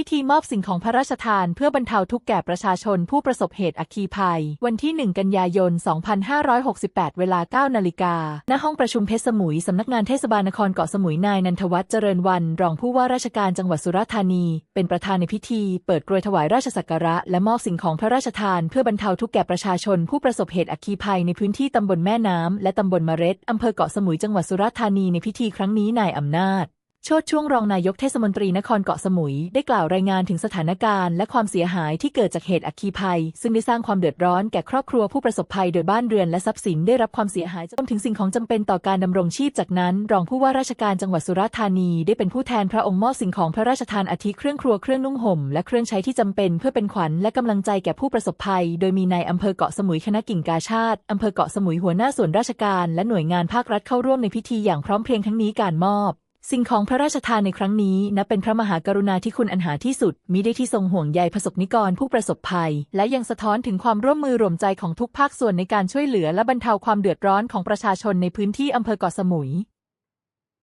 พิธีมอบสิ่งของพระราชทานเพื่อบรรเทาทุกข์แก่ประชาชนผู้ประสบเหตุอัคคีภัย วันที่ 1 กันยายน 2568 เวลา 9 นาฬิกา ณ ห้องประชุมเพชรสมุย สำนักงานเทศบาลนครเกาะสมุย นายนันทวัฒน์เจริญวัน รองผู้ว่าราชการจังหวัดสุราษฎร์ธานี เป็นประธานในพิธี เปิดกรวยถวายราชสักการะ และมอบสิ่งของพระราชทาน เพื่อบรรเทาทุกข์แก่ประชาชนผู้ประสบเหตุอัคคีภัยในพื้นที่ตำบลแม่น้ำและตำบลมะเร็ดอำเภอเกาะสมุยจังหวัดสุราษฎร์ธานีในพิธีครั้งนี้นายอำนาจ โชดช่วงรองนายกเทศมนตรีนครเกาะสมุย ได้กล่าวรายงานถึงสถานการณ์และความเสียหายที่เกิดจากเหตุอัคคีภัย ซึ่งได้สร้างความเดือดร้อนแก่ครอบครัวผู้ประสบภัยโดยบ้านเรือนและทรัพย์สินได้รับความเสียหายรวมถึงสิ่งของจำเป็นต่อการดำรงชีพจากนั้น รองผู้ว่าราชการจังหวัดสุราษฎร์ธานีได้เป็นผู้แทนพระองค์มอบสิ่งของพระราชทานอาทิเครื่องครัวเครื่องนุ่งห่มและเครื่องใช้ที่จำเป็นเพื่อเป็นขวัญและกำลังใจแก่ผู้ประสบภัย โดยมีนายอำเภอเกาะสมุยคณะกิ่งกาชาติอำเภอเกาะสมุยหัวหน้าส่วนราชการ และหน่วยงานภาครัฐเข้าร่วมในพิธีอย่างพร้อมเพรียงทั้งนี้การมอบ สิ่งของพระราชทานในครั้งนี้นับเป็นพระมหากรุณาธิคุณอันหาที่สุดมิได้ที่ทรงห่วงใยประสบนิกรผู้ประสบภัย และยังสะท้อนถึงความร่วมมือรวมใจของทุกภาคส่วนในการช่วยเหลือและบรรเทาความเดือดร้อนของประชาชนในพื้นที่อำเภอเกาะสมุย